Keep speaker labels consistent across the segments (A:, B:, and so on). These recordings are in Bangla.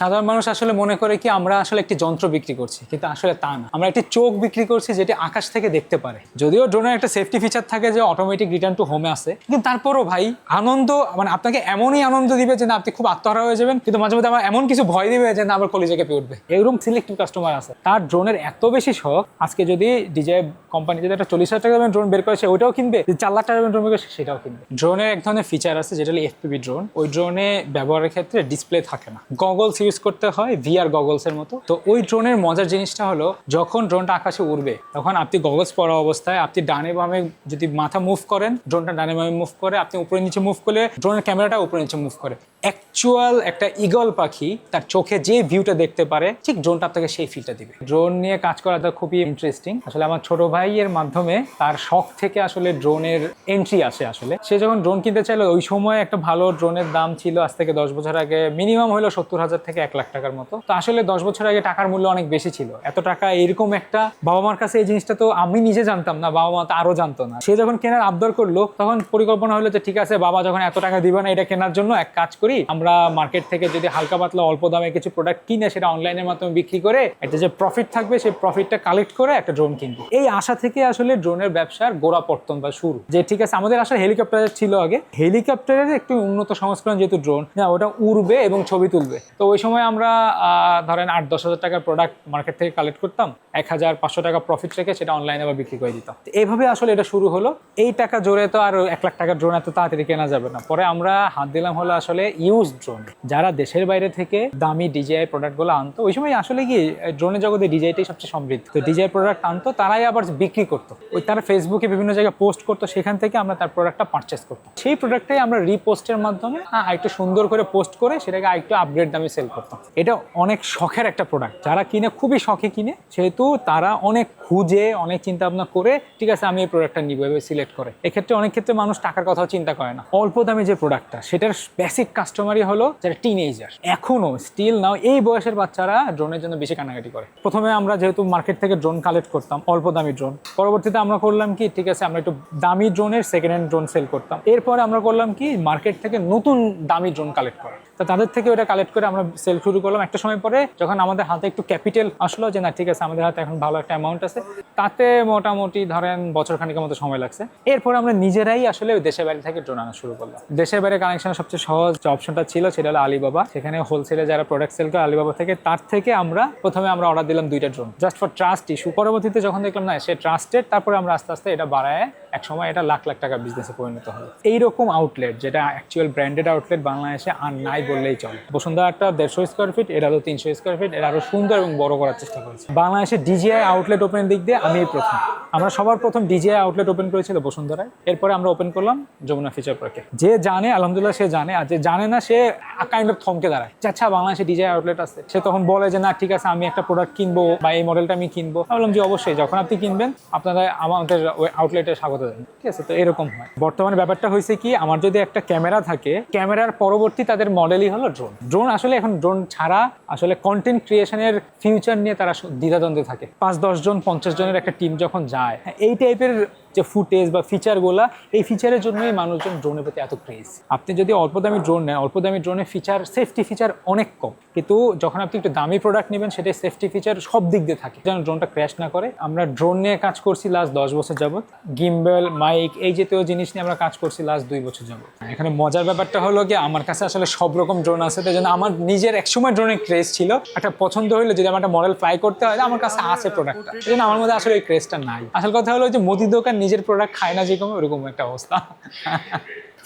A: সাধারণ মানুষ আসলে মনে করে কি আমরা আসলে একটি যন্ত্র বিক্রি করছি, কিন্তু আসলে তা না। আমরা একটি চোখ বিক্রি করছি যেটি আকাশ থেকে দেখতে পারে। যদিও ড্রোনের একটা সেফটি ফিচার থাকে যে অটোমেটিক রিটার্ন টু হোমে আসে কিন্তু তারপরও ভাই আনন্দ মানে আপনাকে এমনই আনন্দ দিবে যে না, আপনি খুব আত্মহারা হয়ে যাবেন, কিন্তু মাঝে মধ্যে আমার এমন কিছু ভয় দিবে যে না, আবার কলেজে কেঁপে উঠবে। এরকম সিলেক্টিভ কাস্টমার আছে। তার ড্রোনের এত বেশি শখ, আজকে যদি ডিজে কোম্পানি যদি একটা চল্লিশ হাজার টাকা ড্রোন বের করেছে ওইটাও কিনবে? চার লাখ টাকা ড্রোন বের করেছে সেটাও কিনবে। ড্রোনের এক ধরনের ফিচার আছে, যেটা হলো এফপিবি ড্রোন ওই ড্রোনে ব্যবহারের ক্ষেত্রে ডিসপ্লে থাকে না। গগলস ইউজ করতে হয় ভিআর গগলস এর মতো। তো ওই ড্রোনের মজার জিনিসটা হলো, যখন ড্রোনটা আকাশে উড়বে, তখন আপনি গগলস পরা অবস্থায় আপনি ডানে বামে যদি মাথা মুভ করেন ড্রোনটা ডানে বামে মুভ করে, আপনি উপরে নিচে মুভ করলে ড্রোনের ক্যামেরাটা উপরে নিচে মুভ করে। অ্যাকচুয়াল একটা ইগল পাখি তার চোখে যে ভিউটা দেখতে পারে, ঠিক ড্রোনটা আপনাকে সেই ফিলটা দিবে। ড্রোন নিয়ে কাজ করাটা খুবই ইন্টারেস্টিং আসলে আমার ছোট ভাইয়ের মাধ্যমে তার শখ থেকে আসলে ড্রোনের এন্ট্রি আসে আসলে। সে যখন ড্রোন কিনতে চাইলো, ওই সময় একটা ভালো ড্রোনের দাম ছিল আজ থেকে দশ বছর আগে মিনিমাম হলো সত্তর হাজার থেকে এক লাখ টাকার মতো। তো আসলে দশ বছর আগে টাকার মূল্য অনেক বেশি ছিল। এত টাকা এরকম একটা বাবা মার কাছে এই জিনিসটা তো আমি নিজে জানতাম না বাবা মা তো আরও জানতো না। সে যখন কেনার আবদার করল, তখন পরিকল্পনা হলো যে, ঠিক আছে, বাবা যখন এত টাকা দিবে না এটা কেনার জন্য, এক কাজ করি, আমরা মার্কেট থেকে যদি হালকা পাতলা অল্প দামে কিছু প্রোডাক্ট কিনে সেটা অনলাইনের মাধ্যমে বিক্রি করে, একটা যে প্রফিট থাকবে, সেই প্রফিটটা কালেক্ট করে একটা ড্রোন কিনবো। এই আশা থেকে আসলে ড্রোনের ব্যবসার গোড়া পর্তন বা শুরু। যে, ঠিক আছে, আমাদের আসলে হেলিকপ্টার ছিল আগে। হেলিকপ্টারের একটু উন্নত সংস্করণ যেহেতু ড্রোন না, ওটা উড়বে এবং ছবি তুলবে। তো ওই সময় আমরা ধরেন আট দশ হাজার টাকার প্রোডাক্ট মার্কেট থেকে কালেক্ট করতাম, এক হাজার পাঁচশো টাকা প্রফিট রেখে সেটা অনলাইনে আবার বিক্রি করে দিতাম। এইভাবে আসলে এটা শুরু হলো। এই টাকা জোরে তো আর এক লাখ টাকার ড্রোন এত তাড়াতাড়ি কেনা যাবে না। পরে আমরা হাত দিলাম হলো আসলে ইউজ ড্রোন যারা দেশের বাইরে থেকে দামি ডিজিআই প্রোডাক্টগুলো আনতো, ওই সময় আসলে কি ড্রোনের জগতে ডিজাইটাই সবচেয়ে সমৃদ্ধ। তো ডিজাই প্রোডাক্ট আনতো, তারাই আবার বিক্রি করতো। ওই তারা ফেসবুকে বিভিন্ন জায়গায় পোস্ট করতো, সেখান থেকে আমরা তার প্রোডাক্টটা পারচেস করতাম। সেই প্রোডাক্টটাই আমরা রিপোস্টের মাধ্যমে একটু সুন্দর করে পোস্ট করে সেটাকে আরেকটু আপগ্রেড দামে সেল করতাম। এটা অনেক শখের একটা প্রোডাক্ট যারা কিনে খুবই শখে কিনে, সেহেতু তারা অনেক খুঁজে, অনেক চিন্তা ভাবনা করে, ঠিক আছে, আমি এই প্রোডাক্টটা নিবো। এভাবে সিলেক্ট করে। এক্ষেত্রে অনেক ক্ষেত্রে মানুষ টাকার কথাও চিন্তা করে না। অল্প দামে যে প্রোডাক্টটা সেটার বেসিক কাস্টমারই হলো যারা টিনেজার এখনও স্টিল নাও এই বয়সের বাচ্চারা ড্রোনের জন্য বেশি কান্নাকাটি করে। প্রথমে আমরা যেহেতু মার্কেট থেকে ড্রোন কালেক্ট করতাম, অল্প দামি ড্রোন পরবর্তীতে আমরা করলাম কি, ঠিক আছে, আমরা একটু দামি ড্রোনের সেকেন্ড হ্যান্ড ড্রোন সেল করতাম। এরপরে আমরা করলাম কি মার্কেট থেকে নতুন দামি ড্রোন কালেক্ট করা। তো তাদের থেকে ওটা কালেক্ট করে আমরা সেল শুরু করলাম। একটা সময় পরে যখন আমাদের হাতে একটু ক্যাপিটাল আসলো যে, না, ঠিক আছে, আমাদের হাতে এখন ভালো একটা অ্যামাউন্ট আছে। তাতে মোটামুটি ধরেন বছর খানিকের মতো সময় লাগছে। এরপর আমরা নিজেরাই আসলে দেশের বাইরে থেকে ড্রোন আনা শুরু করলাম। দেশের বাইরে কানেকশনের সবচেয়ে সহজ যে অপশনটা ছিল সেটা হলো আলিবাবা সেখানে হোলসেলে যারা প্রোডাক্ট সেল করে আলিবাবা থেকে, তার থেকে আমরা প্রথমে আমরা অর্ডার দিলাম দুইটা drone just for trust issue পরবর্তীতে যখন দেখলাম, না, সে ট্রাস্টেড তারপরে আমরা আস্তে আস্তে এটা বাড়ায় এক সময় এটা লাখ লাখ টাকা বিজনেসে পরিণত হলো এইরকম আউটলেট যেটা অ্যাকচুয়াল ব্র্যান্ডেড আউটলেট বাংলাদেশে আর নাই বললেই চলে। বসুন্ধরা একটা দেড়শো স্কোয়ার ফিট এটা হলো তিনশো স্কোয়ার ফিট এটা আরও সুন্দর এবং বড় করার চেষ্টা করেছে। বাংলাদেশে ডিজিআই আউটলেট ওপেনের দিক দিয়ে আমি প্রথম। আমরা সবার প্রথম ডিজিআই আউটলেট ওপেন করেছিল বসুন্ধরায়। এরপরে আমরা ওপেন করলাম যমুনা ফিচার পার্কে যে জানে, আলহামদুলিল্লাহ সে জানে, আর যে জানে না, সে কাইন্ড অফ থমকে দাঁড়ায়। আচ্ছা বাংলাদেশে ডিজিআই আউটলেট আছে। সে তখন বলে যে, না, ঠিক আছে, আমি একটা প্রোডাক্ট কিনবো বা এই মডেলটা আমি কিনবো। বললাম যে অবশ্যই। যখন আপনি কিনবেন আপনারা আমাদের আউটলেটে স্বাগত জানান ঠিক আছে তো এরকম হয়। বর্তমানে ব্যাপারটা হয়েছে কি আমার যদি একটা ক্যামেরা থাকে ক্যামেরার পরবর্তী তাদের মডেলই হলো ড্রোন ড্রোন আসলে এখন ড্রোন ছাড়া আসলে কন্টেন্ট ক্রিয়েশনের ফিউচার নিয়ে তারা দ্বিধাদ্বন্দ্বে থাকে। পাঁচ দশজন পঞ্চাশ জনের একটা টিম যখন যায় হ্যাঁ, এই টাইপের যে ফুটেজ বা ফিচারগুলা এই ফিচারের জন্যই মানুষজন ড্রোনের প্রতি এত ক্রেজ আপনি যদি অল্প দামি ড্রোন নেন, অল্প দামি ড্রোনের ফিচার সেফটি ফিচার অনেক কম। কিন্তু যখন আপনি একটু দামি প্রোডাক্ট নেবেন, সেটাই সেফটি ফিচার সব দিক দিয়ে থাকে। যেন ড্রোনটা ক্র্যাশ না করে। আমরা ড্রোন নিয়ে কাজ করছি লাস্ট দশ বছর যাবত গিম্বেল মাইক এই জাতীয় জিনিস নিয়ে আমরা কাজ করছি লাস্ট দুই বছর যাবত এখানে মজার ব্যাপারটা হলো কি, আমার কাছে আসলে সব রকম ড্রোন আছে তাই জন্য আমার নিজের একসময় ড্রোনের ক্রেজ ছিল। একটা পছন্দ হইলে যদি আমার একটা মডেল ফ্লাই করতে হয় আমার কাছে আছে প্রোডাক্টটা এই জন্য আমার মধ্যে আসলে এই ক্রেজটা নাই। আসল কথা হলো যে মুদি দোকান নিজের প্রোডাক্ট খায় না যেরকম ওরকম একটা অবস্থা।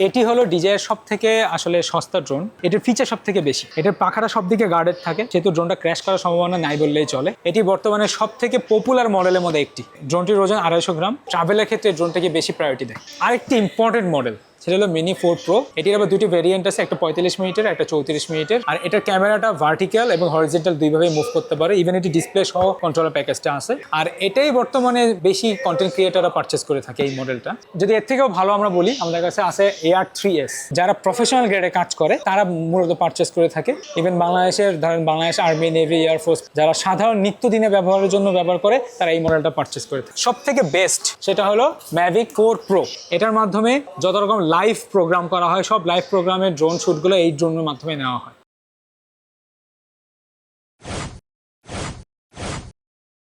A: এটি হলো ডিজাইয়ের সব থেকে আসলে সস্তা ড্রোন এটির ফিচার সব থেকে বেশি। এটার পাখাটা সব দিকে গার্ডেড থাকে, যেহেতু ড্রোনটা ক্র্যাশ করার সম্ভাবনা নাই বললেই চলে। এটি বর্তমানে সব থেকে পপুলার মডেলের মধ্যে একটি। ড্রোনটির ওজন আড়াইশো গ্রাম। ট্রাভেলের ক্ষেত্রে ড্রোনটাকে বেশি প্রায়োরিটি দেয়। আরেকটি ইম্পর্টেন্ট মডেল সেটা হলো মিনি ফোর প্রো এটির আবার দুটি ভেরিয়েন্ট আছে, একটা পঁয়তাল্লিশ মিনিটের, একটা চৌত্রিশ মিনিটের। আর এটার ক্যামেরাটা ভার্টিক্যাল এবং হরিজেন্টাল দুইভাবেই মুভ করতে পারে। ইভেন এটি ডিসপ্লে সহ কন্ট্রোলার প্যাকেজটা আছে। আর এটাই বর্তমানে বেশি কন্টেন্ট ক্রিয়েটাররা পারচেস করে থাকে এই মডেলটা যদি এর থেকেও ভালো আমরা বলি, আমাদের কাছে আছে এআর থ্রি এস যারা প্রফেশনাল গ্রেডে কাজ করে, তারা মূলত পারচেস করে থাকে। ইভেন বাংলাদেশের, ধরেন বাংলাদেশ আর্মি নেভি এয়ারফোর্স যারা সাধারণ নিত্যদিনে ব্যবহারের জন্য ব্যবহার করে, তারা এই মডেলটা পারচেস করে থাকে। সব থেকে বেস্ট সেটা হলো ম্যাভিক ফোর প্রো এটার মাধ্যমে যত রকম লাইভ প্রোগ্রাম করা হয়। সব লাইভ প্রোগ্রামের ড্রোন শ্যুটগুলো এই ড্রোনের মাধ্যমে নেওয়া হয়।